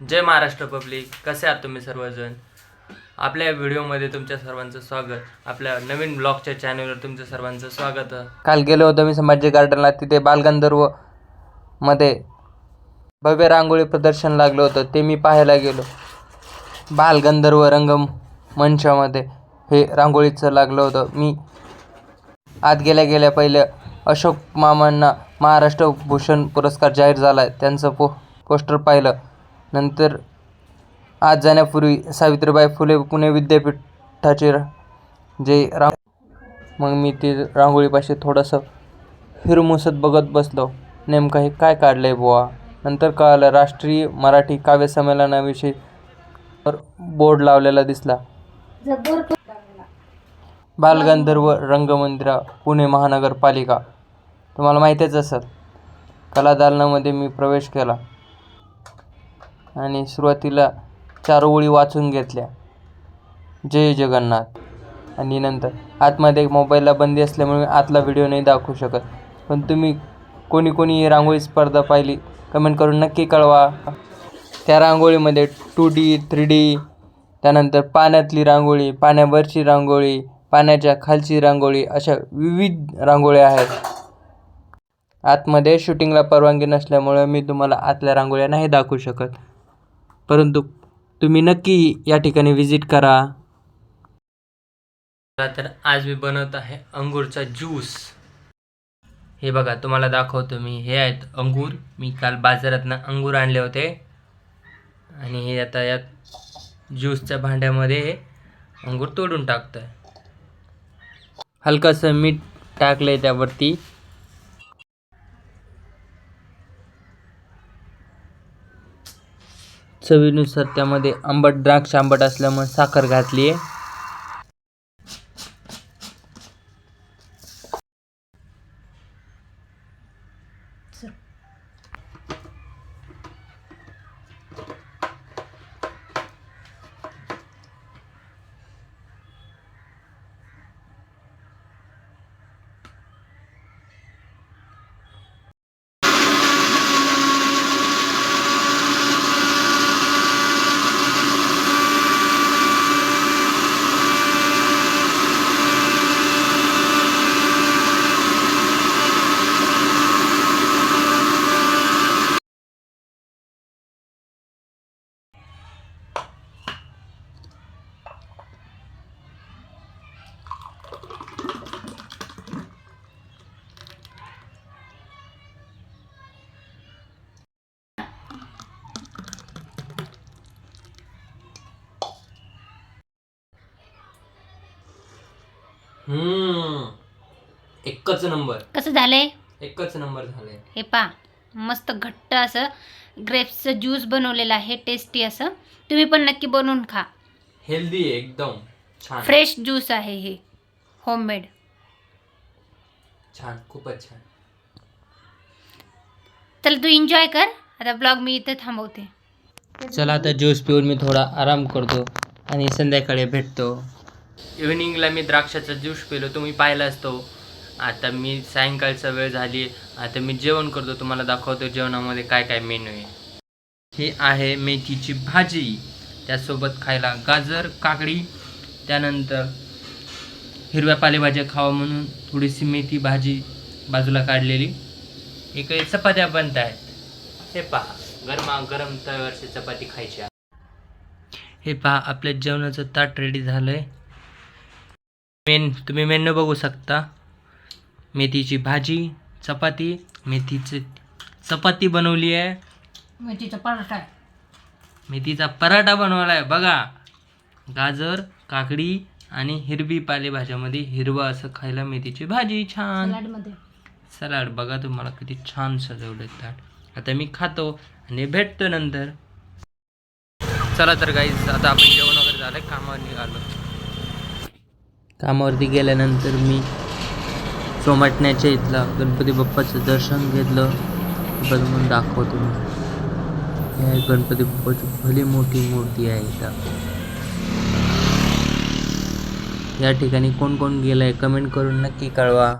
जय Maharashtra public. कसे आहात तुम्ही सर्वजण? आपल्या व्हिडिओमध्ये तुमच्या सर्वांचं स्वागत. आपल्या नवीन ब्लॉगच्या चॅनलवर तुमचं सर्वांचं स्वागत. काल गेलो होतो मी संभाजी गार्डनला तिथे बालगंधर्वमध्ये भव्य रांगोळी प्रदर्शन लागलं होतं. ते मी पाहायला गेलो. बालगंधर्व रंगम मंचामध्ये हे रांगोळीचं लागलं होतं. मी आत गेल्या गेल्या पहिलं अशोक मामांना महाराष्ट्र भूषण पुरस्कार जाहीर झाला आहे त्यांचं पो पोस्टर पाहिलं. नंतर आज जाण्यापूर्वी सावित्रीबाई फुले पुणे विद्यापीठाचे जे रांग मग मी ते रांगोळीपाशी थोडंसं हिरमुसत बघत बसलो. नेमकं हे काय काढलं आहे बुवा? नंतर कळालं राष्ट्रीय मराठी काव्य संमेलनाविषयी बोर्ड लावलेला दिसला. बालगंधर्व रंगमंदिरा पुणे महानगरपालिका. तुम्हाला माहितीच असेल कला दालनामध्ये मी प्रवेश केला. आणि सुरुवातीला चार ओळी वाचून घेतल्या. जय जगन्नाथ. आणि नंतर आतमध्ये मोबाईलला बंदी असल्यामुळे आतला व्हिडिओ नाही दाखवू शकत. पण तुम्ही कोणी कोणी रांगोळी स्पर्धा पाहिली कमेंट करून नक्की कळवा. त्या रांगोळीमध्ये टू डी थ्री डी त्यानंतर पाण्यातली रांगोळी पाण्यावरची रांगोळी पाण्याच्या खालची रांगोळी अशा विविध रांगोळ्या आहेत. आतमध्ये शूटिंगला परवानगी नसल्यामुळे मी तुम्हाला आतल्या रांगोळ्या नाही दाखवू शकत. परंतु तुम्ही नक्की या ठिकाणी व्हिजिट करा. तर आज मी बनवत आहे अंगूरचा ज्यूस हे बघा तुम्हाला दाखवतो मी. हे आहेत अंगूर. मी काल बाजारातनं अंगूर आणले होते. आणि हे आता यात ज्यूसच्या भांड्यामध्ये हे अंगूर तोडून टाकतोय. हलकंसं मीठ टाकलंय त्यावरती. चवीनुसार त्यामध्ये आंबट द्राक्ष आंबट असल्यामुळे साखर घातली आहे हम्म. एकच नंबर. कसं झालंय? एकच नंबर झालंय. हे पा मस्त घट्ट असं ग्रेप्सचं ज्यूस बनवलेलं आहे टेस्टी असं. तुम्ही पण नक्की बनवून खा. हेल्दी आहे एकदम. छान. फ्रेश ज्यूस आहे हे. होममेड छान खूपच छान. चल तू एन्जॉय कर. आता ब्लॉग मी इथे थांबवते. चला आता ज्यूस पिऊन मी थोडा आराम करतो आणि संध्याकाळी भेटतो. इव्हिनिंगला मी द्राक्षाचा ज्यूस पिलो तुम्ही पाहिला असतो. आता मी सायंकाळचा वेळ झाली आता मी जेवण करतो तुम्हाला दाखवतो जेवणामध्ये काय काय मेनू आहे. ही आहे मेथीची भाजी त्यासोबत खायला गाजर काकडी त्यानंतर हिरव्या पालेभाज्या खावा म्हणून थोडीशी मेथी भाजी बाजूला काढलेली. इकडे चपात्या बनत आहेत. हे पहा गरमा गरम तव्यावरची चपाती खायची हे पहा आपल्या जेवणाचं ताट रेडी झालंय. मेन तुम्ही मेनू बघू शकता. मेथीची भाजी चपाती मेथीची चपाती बनवली आहे. मेथीचा पराठा मेथीचा पराठा बनवला आहे. बघा गाजर काकडी आणि हिरवी पालेभाज्यामध्ये हिरवा असं खायला मेथीची भाजी छान. सलाड बघा तुम्हाला किती छान सजवलं ताट. आता मी खातो आणि भेटतो नंतर. चला तर गाईज आता आपण जेवण वगैरे झालं कामावर निघालो. कामावरती गेल्यानंतर मी सोमटण्याच्या इथला गणपती बाप्पाचं दर्शन घेतलं. बनवून दाखवतो मी. गणपती बाप्पाची भली मोठी मूर्ती आहे इथं. या ठिकाणी कोण कोण गेलं आहे कमेंट करून नक्की कळवा.